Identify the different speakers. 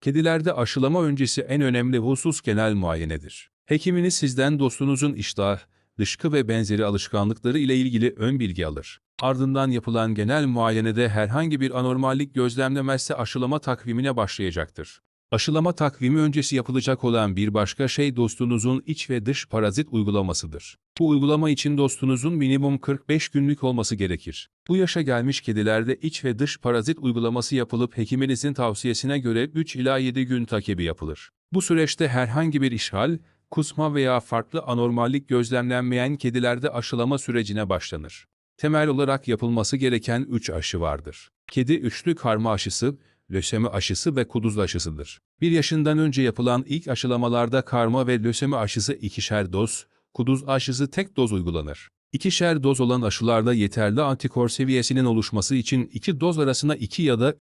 Speaker 1: Kedilerde aşılama öncesi en önemli husus genel muayenedir. Hekiminiz sizden dostunuzun iştah, dışkı ve benzeri alışkanlıkları ile ilgili ön bilgi alır. Ardından yapılan genel muayenede herhangi bir anormallik gözlemlemezse aşılama takvimine başlayacaktır. Aşılama takvimi öncesi yapılacak olan bir başka şey dostunuzun iç ve dış parazit uygulamasıdır. Bu uygulama için dostunuzun minimum 45 günlük olması gerekir. Bu yaşa gelmiş kedilerde iç ve dış parazit uygulaması yapılıp hekiminizin tavsiyesine göre 3 ila 7 gün takibi yapılır. Bu süreçte herhangi bir işgal, kusma veya farklı anormallik gözlemlenmeyen kedilerde aşılama sürecine başlanır. Temel olarak yapılması gereken 3 aşı vardır. Kedi üçlü karma aşısı, lösemi aşısı ve kuduz aşısıdır. Bir yaşından önce yapılan ilk aşılamalarda karma ve lösemi aşısı ikişer doz, kuduz aşısı tek doz uygulanır. İkişer doz olan aşılarda yeterli antikor seviyesinin oluşması için iki doz arasında 2 ya da